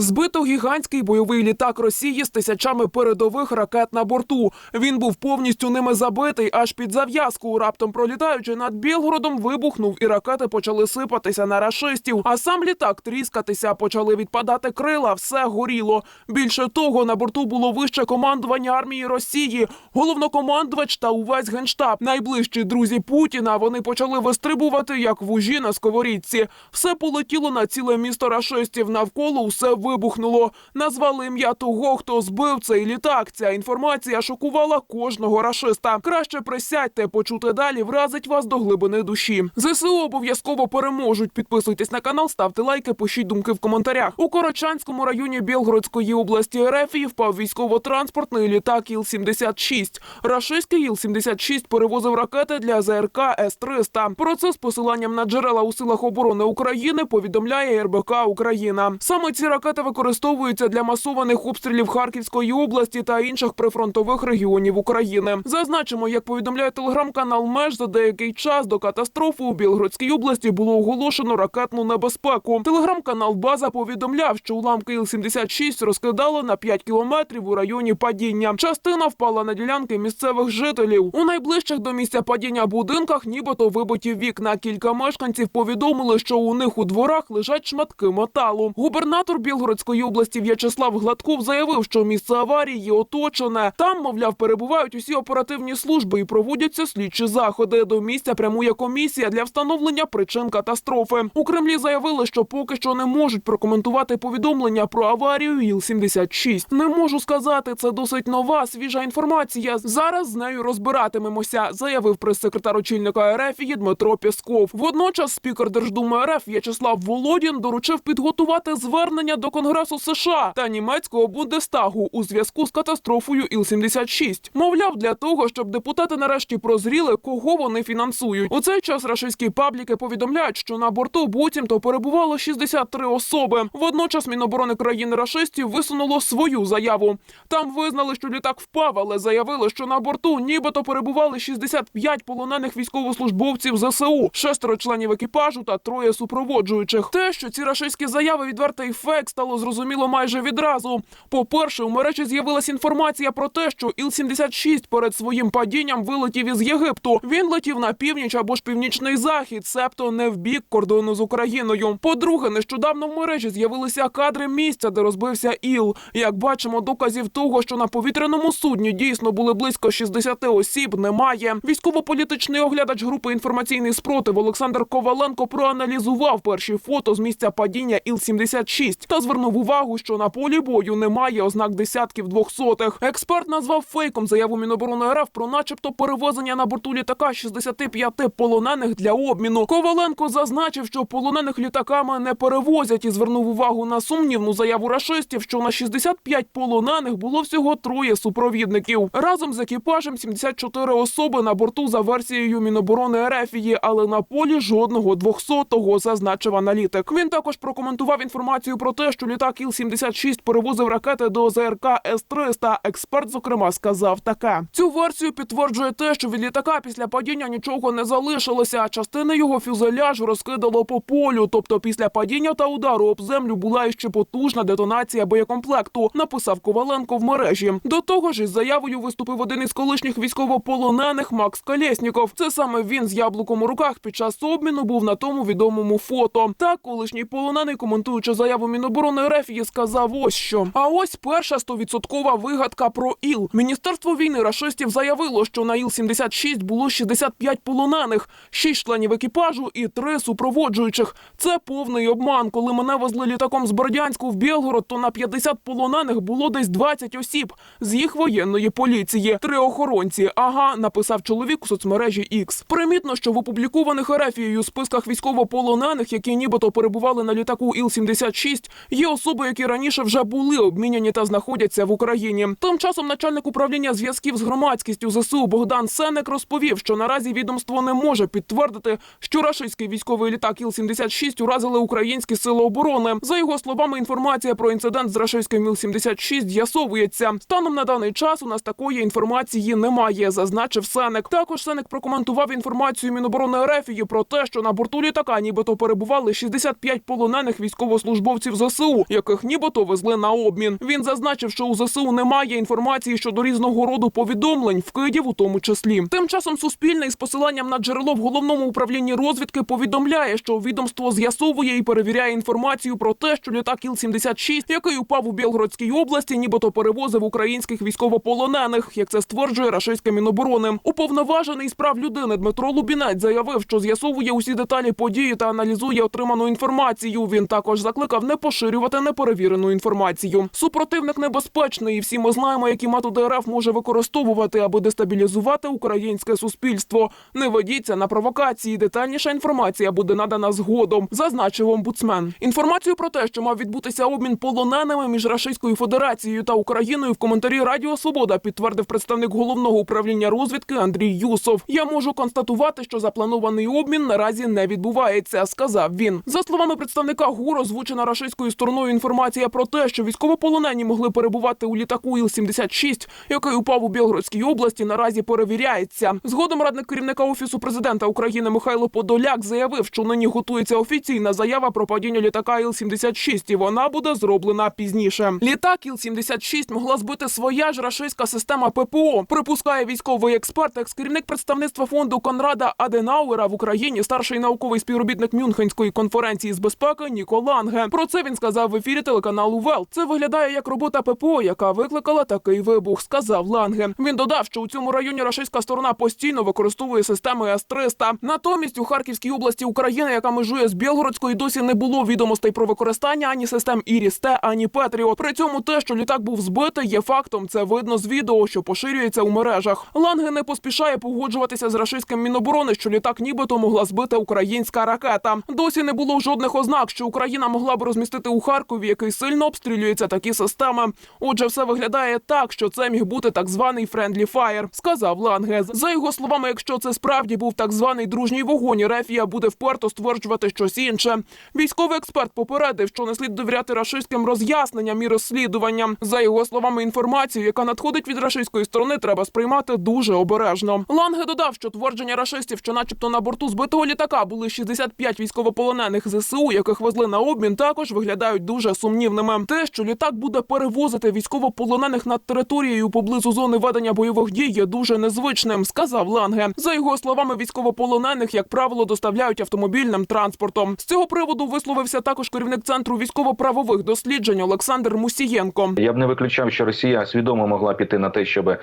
Збито гігантський бойовий літак Росії з тисячами передових ракет на борту. Він був повністю ними забитий, аж під зав'язку. Раптом пролітаючи над Білгородом, вибухнув, і ракети почали сипатися на рашистів. А сам літак тріскатися, почали відпадати крила. Все горіло. Більше того, на борту було вище командування армії Росії, головнокомандувач та увесь генштаб. Найближчі друзі Путіна. Вони почали вистрибувати як вужі на сковорідці. Все полетіло на ціле місто рашистів. Навколо все вибухнуло. Назвали ім'я того, хто збив цей літак. Ця інформація шокувала кожного рашиста. Краще присядьте, почути далі вразить вас до глибини душі. ЗСУ обов'язково переможуть. Підписуйтесь на канал, ставте лайки, пишіть думки в коментарях. У Корочанському районі Білгородської області РФ впав військово-транспортний літак Іл-76. Рашистський Іл-76 перевозив ракети для ЗРК С-300. Про це з посиланням на джерела у силах оборони України повідомляє РБК Україна. Саме ці ракети використовуються для масованих обстрілів Харківської області та інших прифронтових регіонів України. Зазначимо, як повідомляє телеграм-канал Меж за деякий час до катастрофи у Білгородській області було оголошено ракетну небезпеку. Телеграм-канал База повідомляв, що уламки Іл-76 розкидало на 5 кілометрів у районі падіння. Частина впала на ділянки місцевих жителів. У найближчих до місця падіння будинках нібито вибиті вікна. Кілька мешканців повідомили, що у них у дворах лежать шматки металу. Губернатор Білгородської області В'ячеслав Гладков заявив, що місце аварії оточене. Там, мовляв, перебувають усі оперативні служби і проводяться слідчі заходи. До місця прямує комісія для встановлення причин катастрофи. У Кремлі заявили, що поки що не можуть прокоментувати повідомлення про аварію Іл-76. Не можу сказати, це досить нова свіжа інформація. Зараз з нею розбиратимемося, заявив прес-секретар очільника РФ Дмитро Пєсков. Водночас спікер Держдуми РФ В'ячеслав Володін доручив підготувати звернення до Конгресу США та німецького Бундестагу у зв'язку з катастрофою Іл-76. Мовляв, для того, щоб депутати нарешті прозріли, кого вони фінансують. У цей час рашистські пабліки повідомляють, що на борту буцімто перебувало 63 особи. Водночас Міноборони країни рашистів висунуло свою заяву. Там визнали, що літак впав, але заявили, що на борту нібито перебували 65 полонених військовослужбовців ЗСУ, шестеро членів екіпажу та троє супроводжуючих. Те, що ці рашистські заяви відвертий фейк, стало зрозуміло майже відразу. По-перше, у мережі з'явилася інформація про те, що Іл-76 перед своїм падінням вилетів із Єгипту. Він летів на північ або ж північний захід, себто не в бік кордону з Україною. По-друге, нещодавно в мережі з'явилися кадри місця, де розбився Іл. Як бачимо, доказів того, що на повітряному судні дійсно були близько 60 осіб, немає. Військово-політичний оглядач групи інформаційний спротив Олександр Коваленко проаналізував перші фото з місця падіння Іл-76 та звернув увагу, що на полі бою немає ознак десятків двохсотих. Експерт назвав фейком заяву Міноборони РФ про, начебто, перевозення на борту літака 65 полонених для обміну. Коваленко зазначив, що полонених літаками не перевозять і звернув увагу на сумнівну заяву рашистів, що на 65 полонених було всього троє супровідників. Разом з екіпажем 74 особи на борту за версією Міноборони є, але на полі жодного двохсотого, зазначив аналітик. Він також прокоментував інформацію про те, що літак Іл-76 перевозив ракети до ЗРК С-300. Експерт, зокрема, сказав таке. Цю версію підтверджує те, що від літака після падіння нічого не залишилося. Частини його фюзеляжу розкидало по полю. Тобто, після падіння та удару об землю була іще потужна детонація боєкомплекту. Написав Коваленко в мережі. До того ж, із заявою виступив один із колишніх військовополонених Макс Колєсніков. Це саме він з яблуком у руках під час обміну був на тому відомому фото. Так, колишній полонений, коментуючи заяву Міноборони РФ, і сказав ось що. А ось перша стовідсоткова вигадка про ІЛ. Міністерство війни рашистів заявило, що на Іл-76 було 65 полонених, 6 членів екіпажу і 3 супроводжуючих. Це повний обман. Коли мене везли літаком з Бердянську в Білгород, то на 50 полонених було десь 20 осіб з їх воєнної поліції. Три охоронці. Ага, написав чоловік у соцмережі X. Примітно, що в опублікованих Ерефією списках військовополонених, які нібито перебували на літаку Іл-76, є особи, які раніше вже були обміняні та знаходяться в Україні. Тим часом начальник управління зв'язків з громадськістю ЗСУ Богдан Сенек розповів, що наразі відомство не може підтвердити, що рашистський військовий літак Іл-76 уразили українські сили оборони. За його словами, інформація про інцидент з рашистським Іл-76 з'ясовується. Станом на даний час у нас такої інформації немає, зазначив Сенек. Також Сенек прокоментував інформацію Міноборони РФ про те, що на борту літака нібито перебували 65 полонених військовослужбовців ЗСУ. ЗСУ, яких нібито везли на обмін. Він зазначив, що у ЗСУ немає інформації щодо різного роду повідомлень, вкидів у тому числі. Тим часом Суспільне із посиланням на джерело в головному управлінні розвідки повідомляє, що відомство з'ясовує і перевіряє інформацію про те, що літак Іл-76, який упав у Білгородській області, нібито перевозив українських військовополонених, як це стверджує рашистське міноборони. Уповноважений з прав людини Дмитро Лубінець заявив, що з'ясовує усі деталі події та аналізує отриману інформацію. Він також закликав не поширювати неперевірену інформацію. Супротивник небезпечний, і всі ми знаємо, які методи РФ може використовувати, аби дестабілізувати українське суспільство. Не ведіться на провокації. Детальніша інформація буде надана згодом, зазначив омбудсмен. Інформацію про те, що мав відбутися обмін полоненими між Рашистською Федерацією та Україною в коментарі Радіо Свобода підтвердив представник головного управління розвідки Андрій Юсов. Я можу констатувати, що запланований обмін наразі не відбувається, сказав він. За словами представника ГУР, озвучена рашистською стороною інформація про те, що військовополонені могли перебувати у літаку Іл-76, який упав у Білгородській області, наразі перевіряється. Згодом радник керівника офісу президента України Михайло Подоляк заявив, що нині готується офіційна заява про падіння літака Іл-76, і вона буде зроблена пізніше. Літак Іл-76 могла збити своя ж рашистська система ППО. Припускає військовий експерт, екс-керівник представництва фонду Конрада Аденауера в Україні, старший науковий співробітник Мюнхенської конференції з безпеки Ніко Ланге. Про це він сказав в ефірі телеканалу Вел. Це виглядає як робота ППО, яка викликала такий вибух. Сказав Ланге. Він додав, що у цьому районі рашистська сторона постійно використовує системи С-300. Натомість у Харківській області України, яка межує з Білгородською, досі не було відомостей про використання ані систем Іріс-Т, ані Петріот. При цьому те, що літак був збитий, є фактом. Це видно з відео, що поширюється у мережах. Ланге не поспішає погоджуватися з рашистським міноборони, що літак нібито могла збити українська ракета. Досі не було жодних ознак, що Україна могла б розмістити у Харкові, який сильно обстрілюється такі системи. Отже, все виглядає так, що це міг бути так званий френдлі фаєр, сказав Ланге. За його словами, якщо це справді був так званий дружній вогонь, Рефія буде вперто стверджувати щось інше. Військовий експерт попередив, що не слід довіряти рашистським роз'ясненням і розслідуванням. За його словами, інформацію, яка надходить від рашистської сторони, треба сприймати дуже обережно. Ланге додав, що твердження рашистів, що, начебто, на борту збитого літака були 65 військовополонених ЗСУ, яких везли на обмін, також виглядають дуже сумнівними. Те, що літак буде перевозити військовополонених над територією поблизу зони ведення бойових дій, є дуже незвичним, сказав Ланге. За його словами, військовополонених, як правило, доставляють автомобільним транспортом. З цього приводу висловився також керівник центру військово-правових досліджень Олександр Мусієнко. Я б не виключав, що Росія свідомо могла піти на те, щоб е,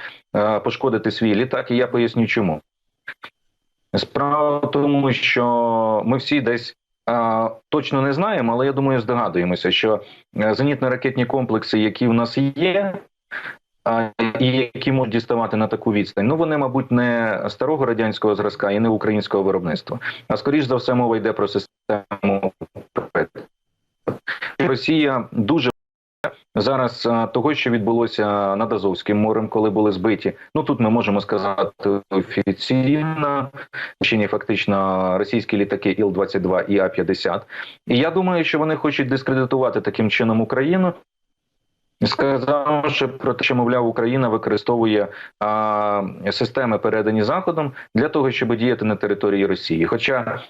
пошкодити свій літак, і я поясню чому. Справа в тому, що ми всі десь точно не знаємо, але я думаю, здогадуємося, що е, зенітно-ракетні комплекси, які в нас є, і які можуть діставати на таку відстань, ну вони, мабуть, не старого радянського зразка і не українського виробництва. А скоріш за все, мова йде про систему. Росія дуже зараз того, що відбулося над Азовським морем, коли були збиті. Ну тут ми можемо сказати офіційно, чині фактично російські літаки Іл-22 і А-50. І я думаю, що вони хочуть дискредитувати таким чином Україну. Сказавши про те, що мовляв, Україна використовує а, системи, передані заходом, для того, щоб діяти на території Росії. Хоча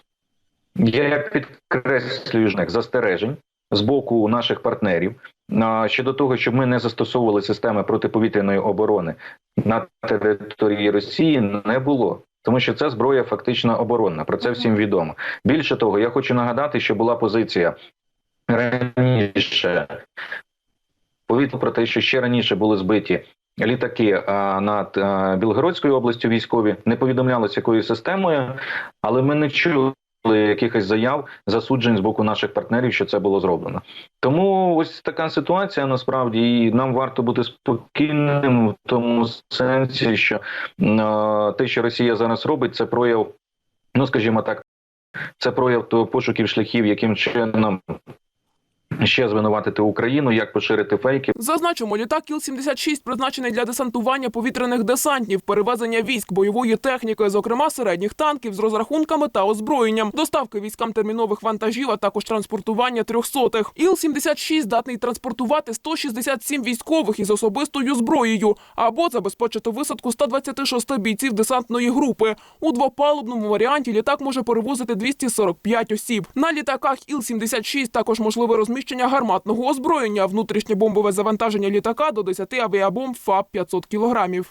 я підкреслюю знак застережень з боку наших партнерів щодо того, щоб ми не застосовували системи протиповітряної оборони на території Росії, не було. Тому що це зброя фактично оборонна. Про це всім відомо. Більше того, я хочу нагадати, що була позиція раніше повідомлено про те, що ще раніше були збиті літаки а, над а, Білгородською областю військові. Не повідомлялося якою системою, але ми не чули якихось заяв засуджень з боку наших партнерів, що це було зроблено. Тому ось така ситуація насправді, і нам варто бути спокійним в тому сенсі, що е, те, що Росія зараз робить, це прояв, ну скажімо так, це прояв пошуків шляхів, яким чином. Ще звинуватити Україну, як поширити фейки. Зазначимо, літак Іл-76 призначений для десантування повітряних десантів, перевезення військ, бойової техніки, зокрема середніх танків з розрахунками та озброєнням, доставки військам термінових вантажів, а також транспортування трьохсотих. Іл-76 здатний транспортувати 167 військових із особистою зброєю або забезпечити висадку 126 бійців десантної групи. У двопалубному варіанті літак може перевозити 245 осіб. На літаках Іл-76 також можливе розміщення переміщення гарматного озброєння, внутрішнє бомбове завантаження літака до 10 авіабомб ФАП 500 кілограмів.